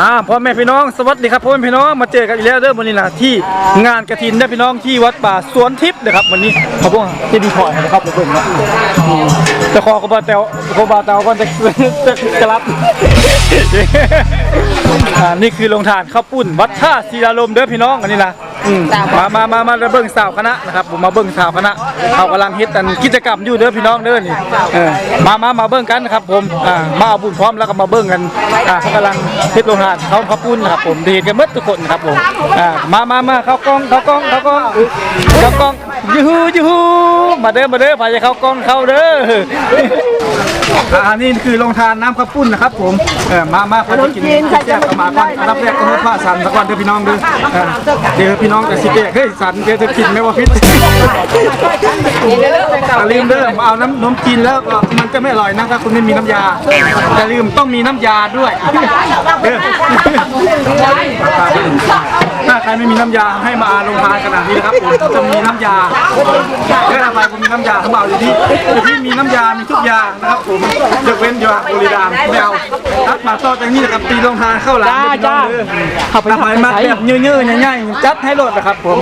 อ่าพ่อแม่พี่น้องสวัสดีครับพ่อแม่พี่น้องมาเจอกันอีกแล้วเด้อวันนี้นะที่งานกระถินได้อพี่น้องที่วัดป่าสวนทิพย์นะครับวันนี้ขอบคุณจะดีพอยนะครับทุกคนนะจะขอขบาเตวขบาเตวก่อนจะจะจะรับอ่านี่คือโรงทานข้าวปุ้นวัดท่าศิลาลมเด้อพี่น้องอันนี้นะ อืมมามามามาเบิ่งสาวคณะนะครับผมมาเบิ่งสาวคณะเขากำลังเฮ็ดกันกิจกรรมอยู่เด้อพี่น้องเด้อนี่เออมามามาเบิ่งกันนะครับผมอ่ามาเอาบุญพร้อมแล้วก็มาเบิ่งกันอ่าเขากำลังเฮ็ดโรงทานเขาข้าวปุ้นนะครับผมเฮ็ดกันหมดทุกคนนะครับผมอ่ามามามาเข้ากล้องเข้ากล้องเข้ากล้องเข้ากล้องยูฮูยูฮูมาเด้อมาเด้อพาจะเข้ากล้องเข้าเด้อ อ่านี่คือโรงทานน้ำข้าวปุ้นนะครับผมเออมามาพาจะกินแซ่บกับมาก่อนอันดับแรกก็ให้ผ้าสันสักวันเด้อพี่น้องเด้อเออเดี๋ยวพี่น้องจะสิเกะเฮ้ยสันเดี๋ยวจะกินไม่ว่าพิษอย่าลืมเด้อมาเอาน้ำนมกินแล้วก็มันจะไม่อร่อยนะถ้าคุณไม่มีน้ำยาอย่าลืมต้องมีน้ำยาด้วยเด้อถ้าใครไม่มีน้ำยาให้มาโรงทานขนาดนี้นะครับผมจะมีน้ำยาเด้ออะไรผมมีน้ำยาเขาบอกอยู่ที่อยู่ที่มีน้ำยามีทุกอย่างนะครับผมยกเว้นยาบริดามแมวรัดมาต่อจากนี้นะครับตีรองทานเข้าหลังจ้าขับไปมาแบบเนื้อๆง่ายๆจัดให้โหลดนะครับผม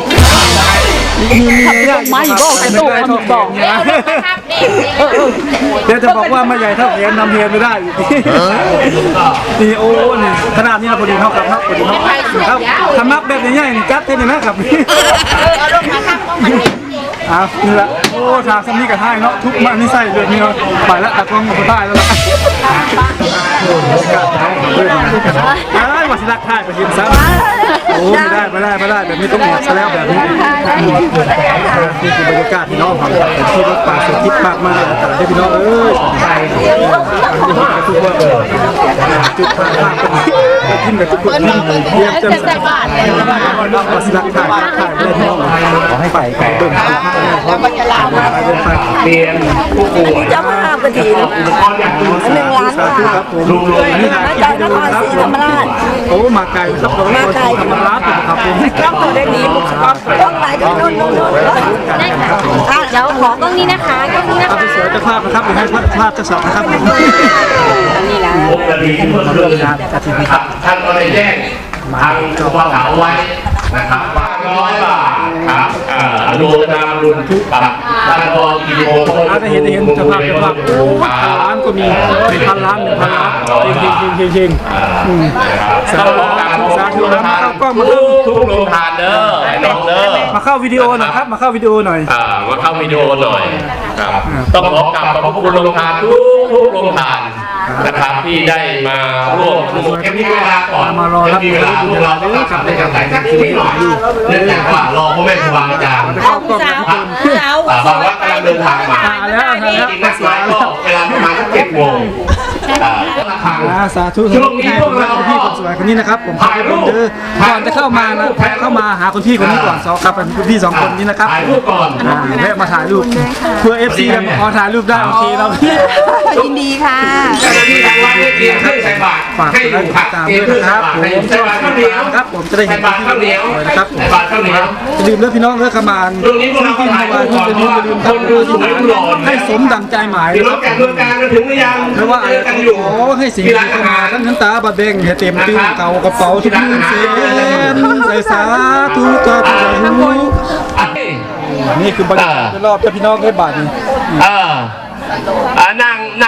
มีมีเยอะไม่บอกไอ้โต้ทำบอกเดี๋ยวจะบอกว่ามาใหญ่เท่าเฮียนนำเฮียนไม่ได้นี่โอ้นี่ขนาดนี้เราพอดีเท่ากับครับพอดีเท่าครับทำนับแบบง่ายๆจัดให้เลยนะครับอะนี่แหละโอ้ทางซ้ำนี่กับท้ายเนาะทุกมันนี่ใส่เลยนี่เนาะไปแล้วตะกล้องกับท้ายแล้วล่ะ โอ้บรรยากาศท้ายของเพื่อนนะไอ้วัสิรักท้ายไปยินซ้ำโอ้ไม่ได้ไม่ได้ไม่ได้แบบนี้ต้องหมดซะแล้วแบบนี้นี่คือบรรยากาศพี่น้องครับที่รถป่าสุดทิพย์มากมากแต่ได้พี่น้องเอ้ยไปทุกคนจุดผ่านภาพกันกินกับทุกคนกินเยี่ยมเต็มสายวัสิรักท้ายท้ายไม่ได้พี่น้องขอให้ไปไปเบิ่งภาพแล้วมันจะลามไปเบิ่งไปเรียนผู้ป่วยเจ้าภาพกระถินอุปกรณ์อย่างอื่นหนึ่งล้านสาบาธุทครับผมรวมรวมอันนี้ถ่ายมาคลิปจากวินดีโอครครับศรีธรรมราชโอ้มาไกลนะครับเราไม่ได้ธรรมราชครับผมกล้องตัวได้ดีบุกกล้องกล้องไหนก็นู่นนู่นนู่นอะเดี๋ยวขอกล้องนี้นะคะกล้องนี้นะเอาคะไปเสือเจ้าภาพนะครับเดี๋ยวให้ภาพเจ้าสาวนะครับผมนี่แหละปกติเพื่อนเพื่อนครับท่านก็ได้แจ้งทางกระเป๋าไว้นะครับว่าร้อยบาท ครับอ่าโดยตามรุ่นทุกปับท่านก็กิโมโต้อาจจะเห็นเห็นเจ้าภาพเจ้าภาพโอ้พันล้านก็มีหนึ่งพันล้านหนึ่งพันล้านเฮงเฮงเฮงเฮงสาธุสาธุทานทุกโรงทานเด้อไอ้น้องเด้อมาเข้าวิดีโอหน่อยครับ มาเข้าวิดีโอหน่อยอ่ามาเข้าวิดีโอหน่อยครับต้องขอกราบขอบพระคุณโรงทานทุกทุกโรงทาน นะครับที่ได้มาร่วมสนุกแค่นี้เวลาก่อนมารอรับแค่นี้เวลาจะรอต้องกลับในกำไรสักนิดหน่อยเนื่องจากว่ารอพ่อแม่ครูบาอาจารย์เข้ากล้องทุกคนอ่าบางวัดกำลังเดินทางมามาแล้วมาแล้วจริงๆนัดหมายก็เวลาประมาณสักเจ็ดโมงอ่าระฆังอ่าสาธุช่วงนี้พวกเราพี่คน สวยคนนี้นะครับผมขอบคุณเด้อก่อนจะเข้ามานะเข้ามาหาคนพี่คนนี้ก่อนสองครับเป็นคุณพี่สองคนนี้นะครับถ่ายรูปก่อนอ่าแวะมาถ่ายรูปเพื่อ FC กันพอถ่ายรูปได้โอเคเรายินดีค่ะเจ้าหน้าที่ทางวัดได้เตรียมเครื่องใส่บาตรฝากให้กอดไลยู่ค์ครับตามเตรีด้ยมวยเครื่องนะคใส่รับบาตรผมให้อยู่ใส่บาตรข้าวเหนียวครับผมจะได้เห็ใส่นบาตรข้าวเหนียวนะครับใส่บาตรข้าวเหนียวลืมแล้วพี่น้องเลิกขมานตรงนี้พวกเราก็ถ่ายรูปก่อนเพราะว่าลืมคทั้งนคืดูนสวยหล่อให้สมดังใจหมายมีรถจากเมืองการมาถึงหรือยังไม่ว่าเจอะไรอกันอยู่ขอให้สิ่งที่เข้ามาทั้งน้ำตาบัดเบงให้เต็มตื้นเก่ากระเป๋าทุกมื่นเซนใส่สาธุกับหูอะนี่คือบรรยากาศรอบๆเจ้าพี่น้องได้บาทนี่อ่าอ่านั่งนั่ง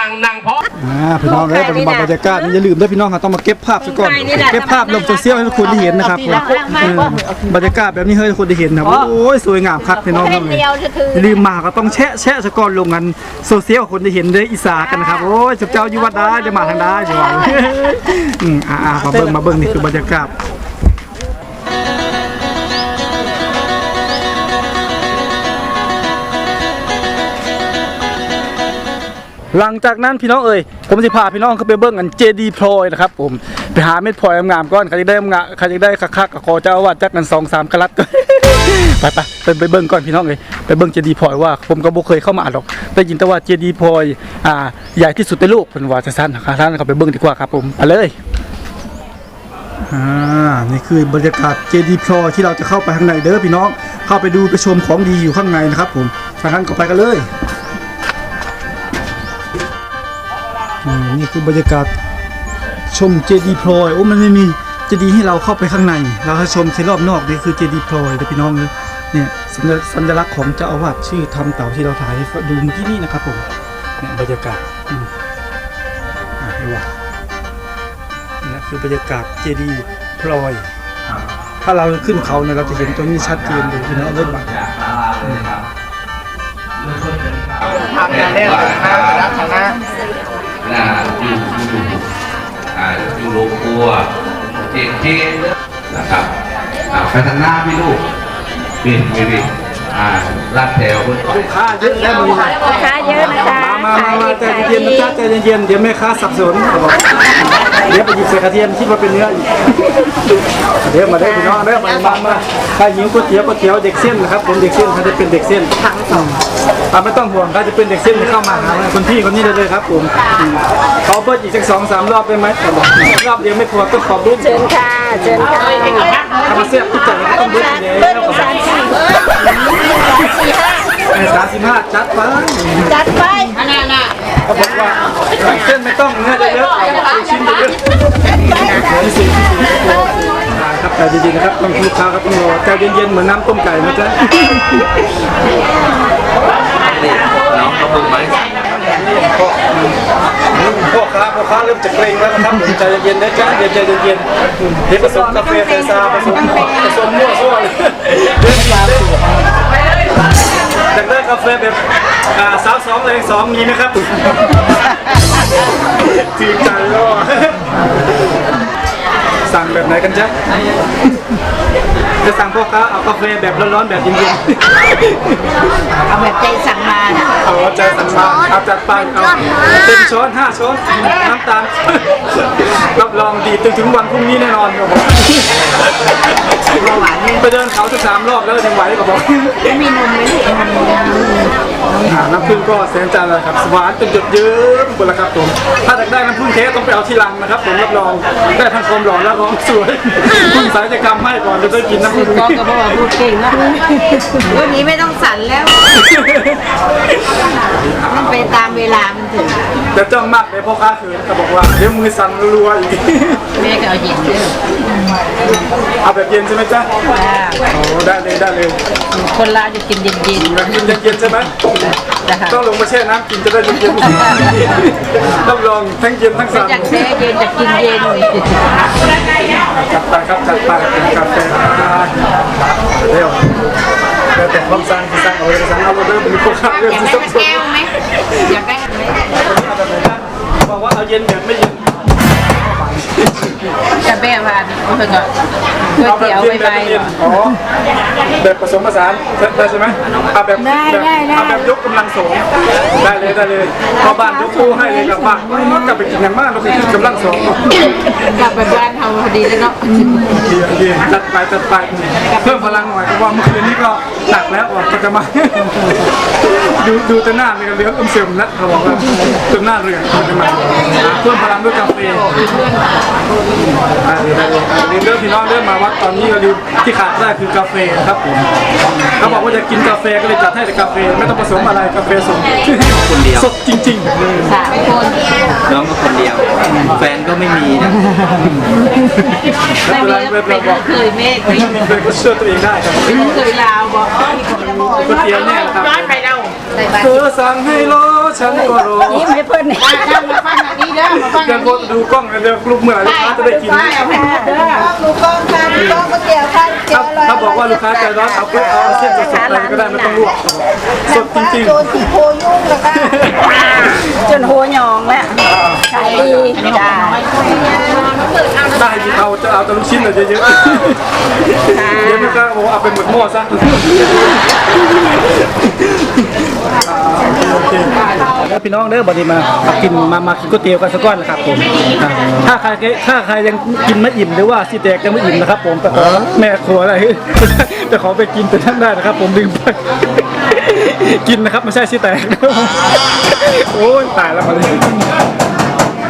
พี่น้องเลยเป็นบรรยากาศนี่อย่าลืมด้วยพี่น้องครับต้องมาเก็บภาพซะก่อนเก็บภาพลงโซเชียลให้ทุกคนได้เห็นนะครับผมเออบรรยากาศแบบนี้ให้ทุกคนได้เห็นนะโอ้ยสวยงามคักพี่น้องครับเลยอย่าลืมมาก็ต้องแชะแชะซะก่อนลงกันโซเชียลคนได้เห็นได้อีสากันนะครับโอ้ยเจ้าอยู่วัดได้จะมาทางได้ใช่ไหมอืมอ่าๆมาเบิ่งมาเบิ่งนี่คือบรรยากาศ หลังจากนั้นพี่น้องเอ่ยผมจะพาพี่น้องเข้าไปเบิ้งกันเจดีพลอยนะครับผมไปหาเม็ดพลอยงามๆก่อนใครจะได้งามใครจะได้คักๆกับคอเจ้าอาว่าสจักกันสองสามกะลัดก็ไปไปไปไปเบิ้งก่อนพี่น้องเลยไปเบิ้งเจดีพลอยว่าผมก็บ่เคยเข้ามาหรอกได้ยินแต่ว่าเจดีพลอยอ่าใหญ่ที่สุดในโลกเป็นว่าจะสั้นนะครับท่านเขาไปเบิ้งดีกว่าครับผมไปเลยอ่านี่คือบรรยากาศเจดีพลอยที่เราจะเข้าไปข้างในเด้อพี่น้องเข้าไปดูไปชมของดีอยู่ข้างในนะครับผมทางนั้นก็ไปกันเลย นี่คือบรรยากาศชมเจดีพลอยโอ้มันไม่มีเจดีให้เราเข้าไปข้างใน เราให้ชมแค่รอบนอกนี่คือเจดีพลอยแต่พี่น้องเลยเนี่ยสัญลักษณ์สัญลักษณ์ของเจ้าอาวาสชื่อทำเต่าที่เราถ่ายให้ดูเมื่อกี้นี่นะครับผมเนี่ยบรรยากาศอืมอะให้ว่านี่คือบรรยากาศเจดีพลอยถ้าเราขึ้นเขาเนี่ยเราจะเห็นตัวนี้ชัดเจนเลยพี่น้องเริ่มบังทำงานได้หลางนะคณะ นะอยู่อยู่อ่าอยู่โรงครัวเจ๊เจ๊นะครับอ่าไปทางหน้าพี่ลูกนี่นี่นี่อ่าลาดแถวบนลูกค้าเยอะแล้วมือลูกค้าเยอะนะคะมามามาใจเย็นๆนะจ๊ะใจเย็นๆเดี๋ยวแม่ค้าสับสน เขาบอกเดี๋ยวไปหยิบใส่กระเทียมคิดว่าเป็นเนื้ออีกเดี๋ยวมาได้อพี่น้องเด้อมามามาใครหิวก๋วยเตี๋ยวก๋วยเตี๋ยวเด็กเส้นนะครับผมเด็กเส้นเขาจะเป็นเด็กเส้นทั้งสองอ่าไม่ต้องห่วงเขาจะเป็นเด็กเส้นเข้ามาหาคนพี่คนนี้ได้เลยครับผมอืมเขาเบิร์ดอีกสักสองสามรอบได้ไหมเขาบอกรอบเดียวไม่พอต้องขอรุ่นเชิญค่ะเชิญค่ะทำมาเสียบทุกจังก็ต้องเบิร์ดอยู่เบิ้แล้ลวสามสี่สี่ห้าสามสิบห้าจัดไปจัดไป เขาบอกว่าเส้นไม่ต้องเนื้อเยอะๆชิ้นเยอะๆเหมือนสิ่งที่สิ่งที่ตัวครับใจเย็นๆนะครับต้องลูกค้าครับต้องรอใจเย็นๆเหมือนน้ำต้มไก่นะจ๊ะน้องก็เพิ่งมาพ่อค้าพ่อค้าเริ่มจะเกรงแล้วนะครับใจเย็นๆนะจ๊ะใจเย็นๆเดี๋ยวผสมกาแฟใส่ซาผสมผสมมั่วซั่วเลยเรื่องยาสูบ อยากได้กาแฟแบบสาวสองเลยสองมีนะครับจืดใจก็สั่งแบบไหนกันจ๊ะ จะสั่งพ่อค้าเอากาแฟแบบร้อนๆแบบเย็นๆเอาแบบใจสั่งมาน่ะเอาใจสั่งมาเอาจัดไปเอาเต็มช้อนห้าช้อนน้ำตาลรับรองดีจนถึงวันพรุ่งนี้แน่นอนครับผมไปเดินเขาจะสามรอบแล้วยังไหวก็บอกไม่มีนมเลยพี่อ่าน้ำผึ้งก็แสนจานเลยครับหวานจนหยดเยิ้มหมดแล้วครับผม ถ้าอยากได้น้ำผึ้งเทสต้องไปเอาที่รังนะครับผมรับรองได้ทั้งความหล่อและความสวย คุณสายจะทำให้ก่อนจะได้กินน้ำผึ้งก็กระบอกพูดเก่งนะวันนี้ไม่ต้องสั่นแล้ว มันไปตามเวลามันถึงแต่จ้องมากเลยพ่อค้าเขินก็บอกว่าเดี๋ยวมือสั่นรัวๆอีกแม่ก็เอาหยิบเด้อเอาแบบเย็นใช่ไหมจ๊ะโอ้ได้เลยได้เลยคนลาวจะกินเย็นแบบกินเย็นๆใช่ไหมๆนะคะต้องลงมาแช่น้ำกินจะได้เย็นๆรับรองทั้งเย็นทั้งสั่นจากแท้เย็นจากกินเย็นจัดไปครับจัดไปเป็นกาแฟเร็วแล้วแต่ความสั่งที่สั่งเอาไว้สั่งเอาไปเริ่มเป็นโคคาเรื่องที่ซับซ้อนอยากได้ไหม บอกว่าเอาเย็นแบบไม่เย็น จะแม่พานเอาไปก่อนก๋วยเอาแบบเตี๋ยวเย็ไปนไปแบบไม่เย็นอ๋อแบบผสมผสานได้ใช่ไหมเอาแบบเอาแบบยกกำลังสองได้เลยได้เลยพอบ้านยกตู้ให้เลยกลับบ้านกลับไปกินอย่างมากเราไปขึ้นกำลังสองกลับไปบ้านเขาพอดีแล้วเนาะดีดีจัดไปจัดไปเพิ่มพลังหน่อยเพราะว่าเมื่อคืนนี้ก็หนักแล้วอะก็จะมาดูดูแต่หน้าเลยกันเหลี้ยงอมเสื่อมแล้วเขาบอกว่าจนหน้าเรืองก็จะมาเพิ่มพลังด้วยกาแฟอ่าเดี๋ยวเดี๋ยวเริ่มพี่น้องเริ่มมาวัดตอนนี้เราดูที่ขาดได้คือกาแฟครับผมเขาบอกว่าจะกินกาแฟก็เลยจัดให้แต่กาแฟไม่ต้องผสมอะไรกาแฟสดคนเดียว สดจริงๆสามคนน้องก็คนเดียว แฟนก็ไม่มีนะไม่มีแล้วเป็นเคยเมฆเป็นเป็นก็เชื่อตัวเองได้ครับเคยลาวบอกก๋วยเตี๋ยวเนี่ยครับย้อนไปแล้วใส่บาตร เธอสั่งให้รอฉันก็รอยิ้มให้เพื่อนเนี่ยมาฟังอันนี้เด้อมาฟังเดี๋ยวพอดูกล้องเดี๋ยวลูกเมื่อไหร่ลูกค้าจะได้กินเอาแพ้เด้อลูกกองค่ะลูกกองก๋วยเตี๋ยวค่ะก๋วยถ้าเตี๋ยวอร่อยถ้าบอกว่าลูกค้าใจร้อนเอาเพื่อเอาเส้นสดๆเลยก็ได้ไม่ต้องลวกสดจริงโดนสีโพยุ่งแล้วค่ะจนโหยองแล้วขายดีจ้าๆ ได้ที่เอาจะเอาแต่ลูกชิ้นเลยเยอะๆเดี๋ยวไม่กล้าบอกเอาเป็นหมึกหม้อซะโอเคแล้วพี่น้องเด้อบัดนี้มามากินมามากินก๋วยเตี๋ยวกันสักก้อนนะครับผมอ่าถ้าใครถ้าใครยังกินไม่อิ่มหรือว่าสิแตกยังไม่อิ่มนะครับ ผมไปขอแม่ครัวอะไรจะขอไปกินแต่ท่านได้นะครับ ผมลืมไปกินนะครับไม่ใช่สิแตกโอ้ยตายแล้วมาเลย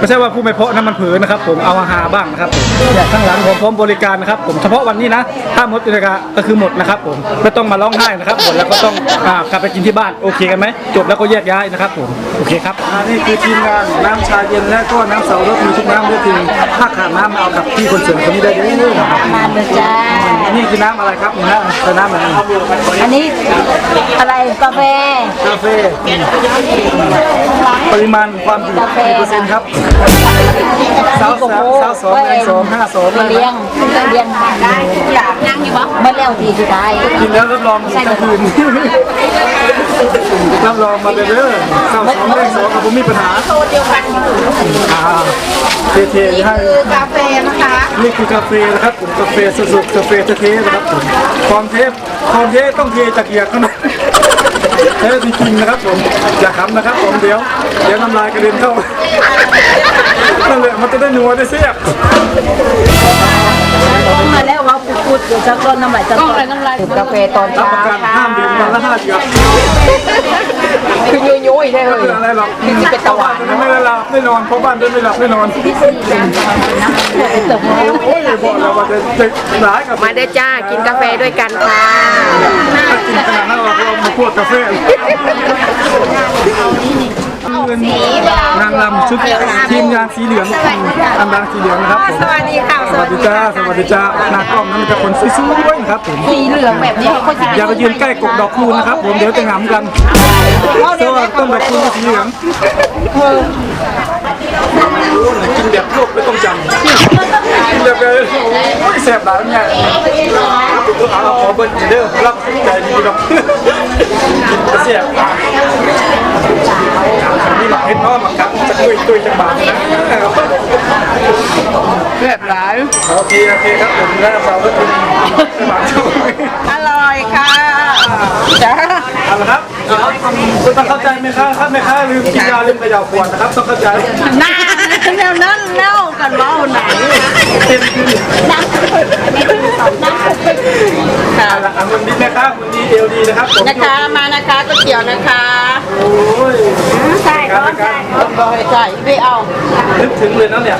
ไม่ใช่ว่าผู้ไม่เพาะนั้นมันเผลอนะครับ ผมเอามาหาบ้างนะครับผมเนี่ยข้างหลังผมพร้อมบริการนะครับ ผมเฉพาะวันนี้นะถ้าหมดราคาก็คือหมดนะครับ ผมไม่ต้องมาร้องไห้นะครับหมดแล้วก็ต้องอ่ากลับไปกินที่บ้านโอเคกันไหมจบแล้วก็แยกย้ายนะครับ ผมโอเคครับนี่คือทีมงานน้ำชาเย็นและก็น้ำเสารถมีทุกน้ำด้วยทีมถ้าขาดน้ำมาเอากับพี่คนเสริมคนนี้ได้เลยนะครับมาเลยจ้านี่คือน้ำอะไรครับนี่นะคือน้ำอะไรอันนี้อะไรกาแฟกาแฟปริมาณความดื่มกาแฟกี่เปอร์เซ็นต์ครับสาวสาวสาวสองแรงสองห้าสองไปเลี้ยงเลี้ยงได้ทุกอย่างนั่งอยู่ปะเมื่อแล้วทีสุดท้ายกินแล้วรับรองกลางคืนรับรองมาเลยเด้อสาวสองแรงสองกับผมมีปัญหาโซเดียวกันอ่าเทๆให้คือกาแฟนะคะนี่คือกาแฟนะครับผมกาแฟสดๆกาแฟเทๆนะครับผมความเทปความเทต้องเทจากเหยือกเท่านั้ แท้จริงนะครับผมอย่าขำนะครับผมเดี๋ยวเดี๋ยวน้ำลายกระเด็นเข้านั่นแหละมันจะได้นัวได้เสียบ มาแล้วว่าพูดๆอยู่สักต้นน้ำลายจะต้นน้ำลายกาแฟตอนรับเช้าประกันห้ามดื่มวันละห้าเหยือกคือยุยๆได้เลไม่ยเป็นอะไรหรอกเป็นตะวันไม่ได้หลับไม่นอนเพราะบ้านไม่หลับไม่นอนเติมโอ้ยบอกแล้วว่าจะจะร้ายกับมาได้จ้ากินกาแฟด้วยกันค่ะถ้ากินขนาดนั้นเราก็เอามาพวดกาแฟ นางรำชุดทีมงานสีเหลืองอันดังสีเหลืองนะครับผมสวัสดีค่ะสวัสดีจ้าสวัสดีจ้าหน้ากล้องนั่นเป็นคนสวยๆนะครับผมสีเหลืองแบบนี้เขาก็จะอย่าไปยืนใกล้กกดอกคูณนะครับ ผมเดี๋ยวจะหงำกันเพราะว่าต้นดอกคูณกับสีเหลืองกินแบบโลกไม่ต้องจำกินแบบเลยโอ้ยแสบหลายเนี่ยเอาขอเบิร์ดเด้อรับใจดีดอกกินกระเสียบ นี่หมักเห็ดน้อหมักครับจะตุยตุยจะบาดนะแบบหลายโอเคโอเคครับผมหน้าเสาร์ก็ถึงหมักช่วยอร่อยค่ะจ้าเอาละครับคุณต้องเข้าใจไหมครับถ้าไม่ค้าลืมกินยาลืมเขย่าขวดนะครับต้องเข้าใจน้า แนวนั้นเล่ากันเมาไหนเต็มที่ค่ะละอันวันนี้นะครับวันนี้เอลดีนะครับผมนะคะมานะคะก๋วยเตี๋ยวนะคะโอ้ยใช่ร้อนใช่ร้อนใช่ไม่เอานึกถึงเลยนะเนี่ย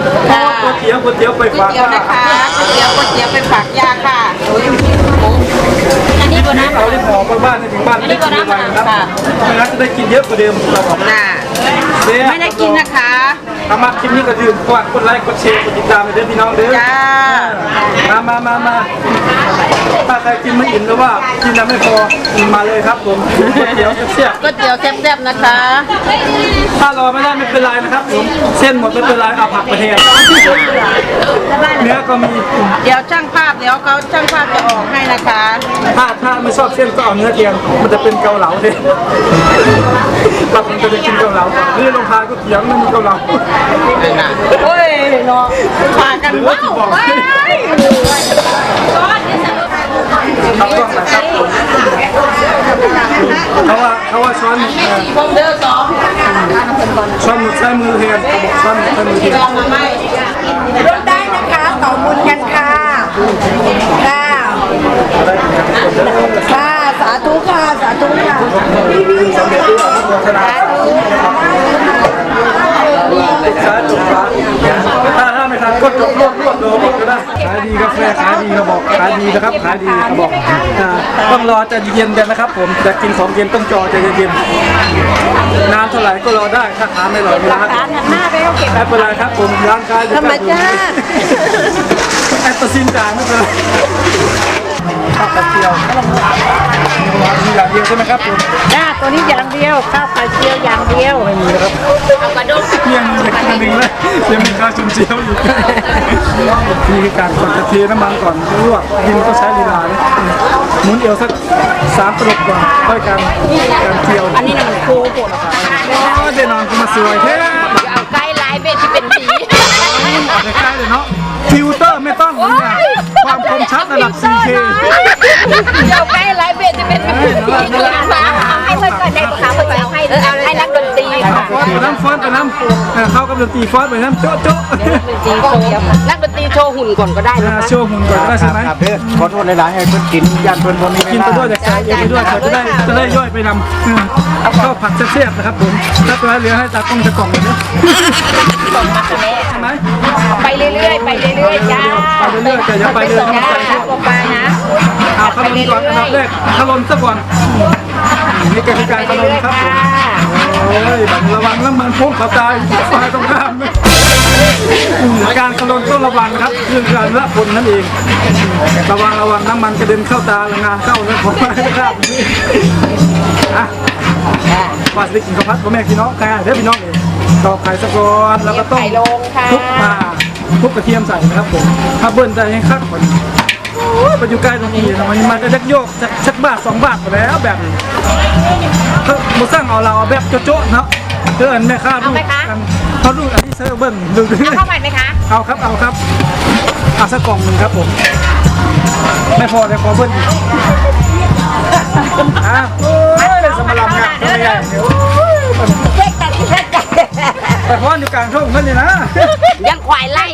ก๋วยเตี๋ยวก๋วยเตี๋ยวไปก๋วยฝากเตี๋ยวนะคะก๋วยเตี๋ยวก๋วยเตี๋ยวไปฝากยาค่ะอันนี้ก็น้ำเราได้หอมบ้านๆถึงบ้านไม่ได้กินอะไรนะครับไม่งั้นจะได้กินเยอะกว่าเดิมเราบอกน่ะเสียไม่ได้กินนะคะ ถ้ามาคลิปนี้ก็ดื่มกดกดไลค์กดแชร์กดติดตามไปเด้อพี่น้องเด้อจ้า มามามามาถ้าใครกินไม่อิ่มหรือว่ากินแล้วไม่พอมาเลยครับผมก๋วยเตี๋ยวเสียบก๋วยเตี๋ยวแซ่บๆนะคะ ๆถ้ารอไม่ได้ไม่เป็นไรนะครับผมเส้นหมดไม่เป็นไรเอาผักมาแทนเนื้อก็มีเดี๋ยวช่างภาพเดี๋ยวเขาช่างภาพจะออกให้นะคะ ถ้าถ้าไม่ชอบเส้นก็เอาเนื้อแทนมันจะเป็นเกาเหลาเลยเราคงจะได้กินเกาเหลานี่ลงทานก็เถียงไม่มีเกาเหลาโอ้ยเนาะพากันว้าวไปเขาก็นะครับผมเขาว่าเขาว่าช้อนเอ่อพงเด้อสองช้อนหมึกใช้มือแทนเขาบอกช้อนหมึกใช้มือแทนมาไม่รถได้นะคะต่อบุญกันค่ะค่ะค่ะสาธุค่ะสาธุค่ะสำเร็จด้วยอนุโมทนา สาธุซ้ายจบขวาถ้าถ้าไม่ทันก็จบรวบรวบโดนก็ได้ขายดีกาแฟขายดีเขาบอกขายดีนะครับขายดีเขาบอกอ่าต้องรอใจะเย็นกันนะครับ ผมจะกินของเย็นต้องจอใจะเย็นๆนานเท่าไหร่ก็รอได้ถ้าทาไม่รอร้านร้านหันหน้าไปเขาเก็บไม่เป็นไรครับผมร้านค้าอยู่ธรรมชาติแอปเปอร์ซินจางไม่เป็นไร ข้าวกระเทียมมีอย่างเดียวใช่ไหมครับผมจ้าตัวนี้อย่างเดียวข้าวไข่เจียวอย่างเดียวไม่มีนะครับเที่ยงหนึ่งหนึ่งเลยยังมีข้าวชุนเจียวอยู่นี่คือการกดกระเทียมน้ำมันก่อนลวกกินก็ใช้ลีลาเนี่ยหมุนเอวสักสามตลบก่อนค่อยกันการเจียว อันนี้น่ะมันคูโหดอ๋อเดนอนก็มาสวยแท้เอาใกล้ไลฟ์เบ็ดที่เป็นสีใกล้ๆเลยเนาะฟิลเตอร์ไม่ต้องเลยเนี่ย ความคมชัดระดับ 4K เดี๋ยวใกล้ไลฟ์เบ็ดจะเป็นสีฟ้าเอาให้เพื่อนก่อนได้ปะคะเพื่อนจะเอาให้ให้นักดนตรีค่ะปกติไปน้ำฟอนไปน้ำอ่เข้ากับดนตรีฟอนไปน้ำโจ๊ะโจ๊ะตีโชว์นักดนตรีโชว์หุ่นก่อนก็ได้นะคะโชว์หุ่นก่อนก็ได้ใช่ไหมครับเด้อขอโทษหลายๆให้เพิ่นกินยันเพิ่นบ่มีเวกินไปด้วยจากใจเอไปด้วยจะได้จะได้ย่อยไปนำอืมข้าวผัดแซ่บๆนะครับผมถ้าตัวเหลือให้ตากล้องจะกล่องเลยนาะส่องมาแนนใช่ไหม ไปเรื่อยๆไปเรื่อยๆจ้าไปเรื่อยๆแต่อย่าไปเลยส่งจ้าครับปลานะเอาขนมก่อนอันดับแรกขนมซะก่อนนี่ก็คือการขนมครับผมโอ้ยบังระวังน้ำมันพุ่งเขาตายฝ่ายตรงข้ามนะอืมการขนมต้องระวังครับเรื่องการละผลนั่นเองระวังระวังน้ำมันกระเด็นเข้าตาและงาเข้าแล้วผมไม่ได้ครับอะวาสลิกินข้าวผัดพ่อแม่พี่น้องค่ะเด้อพี่น้องเอง ตอกไข่สะกอนแล้วก็ต้มไข่ลงค่ะคลุกปลาคลุกกระเทียมใส่นะครับผมถ้าเบิ้ลใจให้คักก่อนโอ้ยไปอยู่ใกล้ตรงนี้นะมันมันจะยักโยกจะชักบาทสองบาทไปแล้วแบบนี้เขาบุสร้างเอาเราเอาแบบโจ๊ะๆเนาะเพื่อนแม่ค้าดูกันเขาดูอันที่เซอร์เบิ้ลดูเอาเข้าใหม่ไหมคะเอาครับเอาครับเอาสักกล่องหนึ่งครับผมไม่พอเลยขอเบิ้ลอีกอะโอ้ยสมรำงับทำไมใหญ่เดี๋ยวเจ๊กัดเจ๊กัด ไปพอนอยู่กลางทุ่งนั่นเลยนะ ยันควายไล่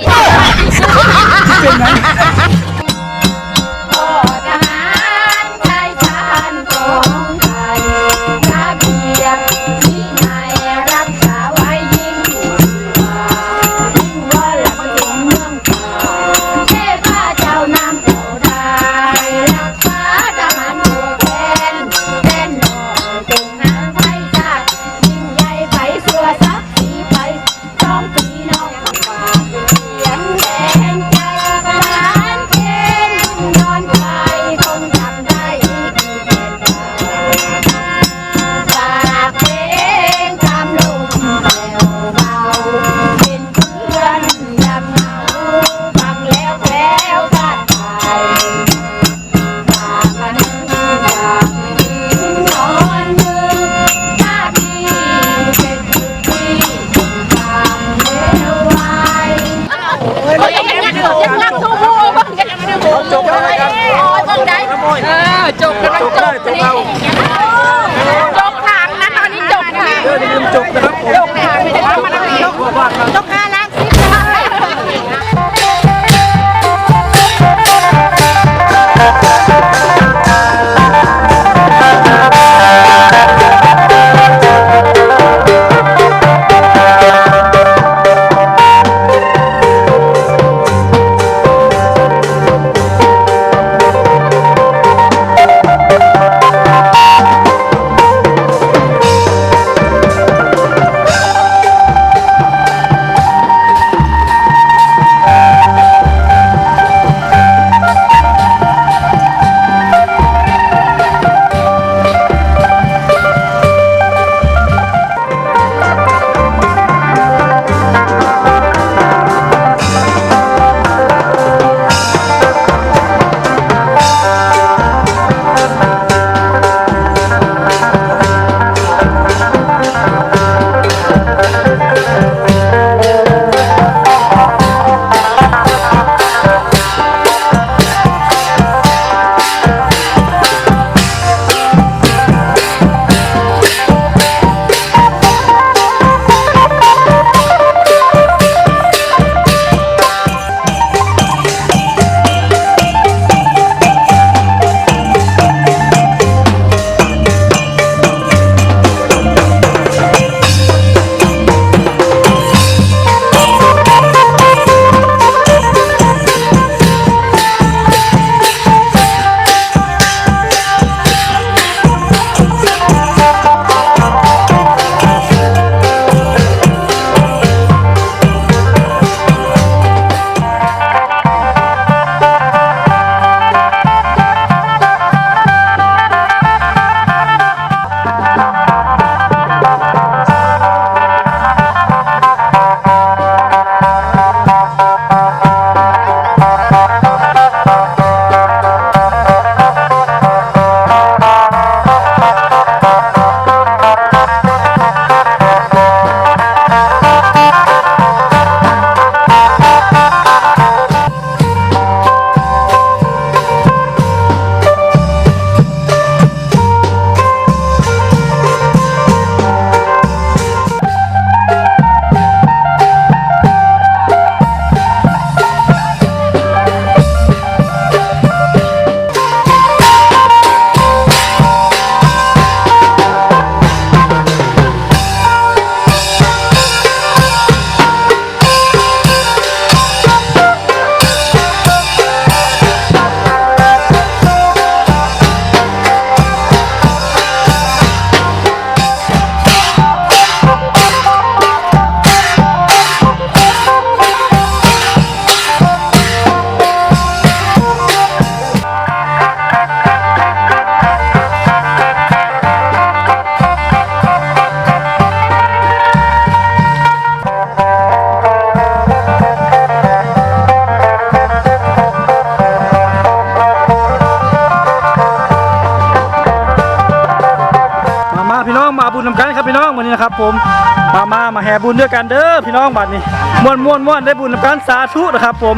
บุญด้วยกันเด้อพี่น้องบัดนี้ม่วนม่วนม่วนได้บุญกับการสาธุนะครับ ผม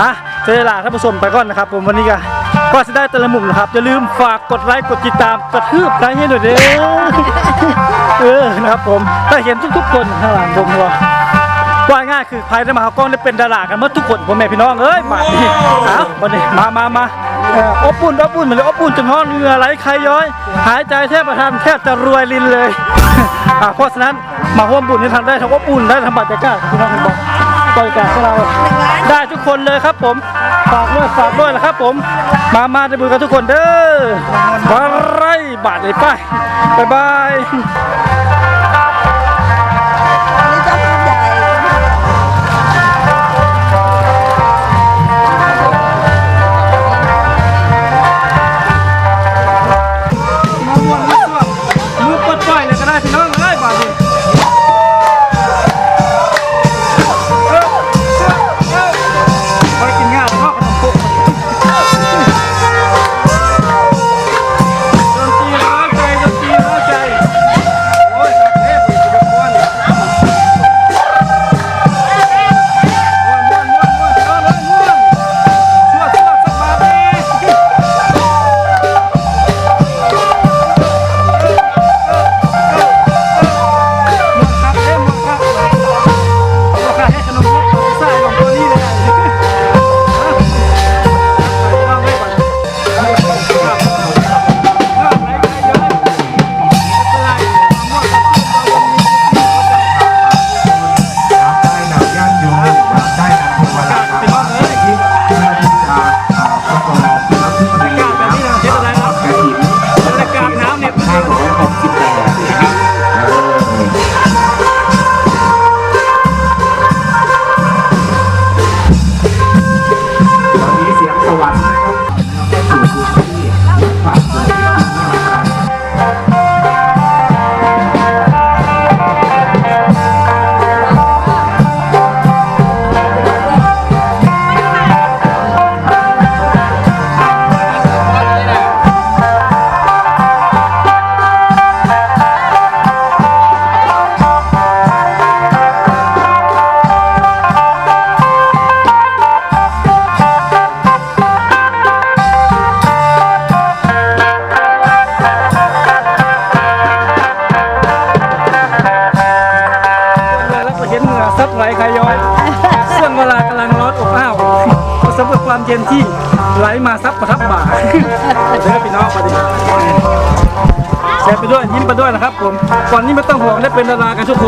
อะเจอลาท่านผู้ชมไปก่อนนะครับ ผมวันนี้ก็ก็จะได้แต่ละมุมนะครับอย่าลืมฝากกดไลค์กดติดตามกระทืบไลค์ให้หน่อยเด้อเออนะครับผมได้เห็นทุกๆคนข้างหลังผมว่าว่าง่ายคือภายในมหากรได้เป็นดารากันหมดทุกคนพ่อแม่พี่น้องเอ้ยมาดิเอามาดิมามามาเอ่ออบอุ่นอบอุ่นเหมือนเลยอบอุ่นจนห้อนเหงื่อไหลใครย้อย หายใจแทบประทันแทบจะรวยลินเลยอะเพราะฉะนั้น มาร่วมบุญที่ทำได้ทั้งอบอุ่นได้ทั้งบรรยากาศพี่น้องบอกบรรยากาศของเราได้ทุกคนเลยครับผมฝากด้วยฝากด้วยนะครับผม มามาได้บุญกันทุกคนเด้อบายบาทเลยไปบ๊ายบาย ไม่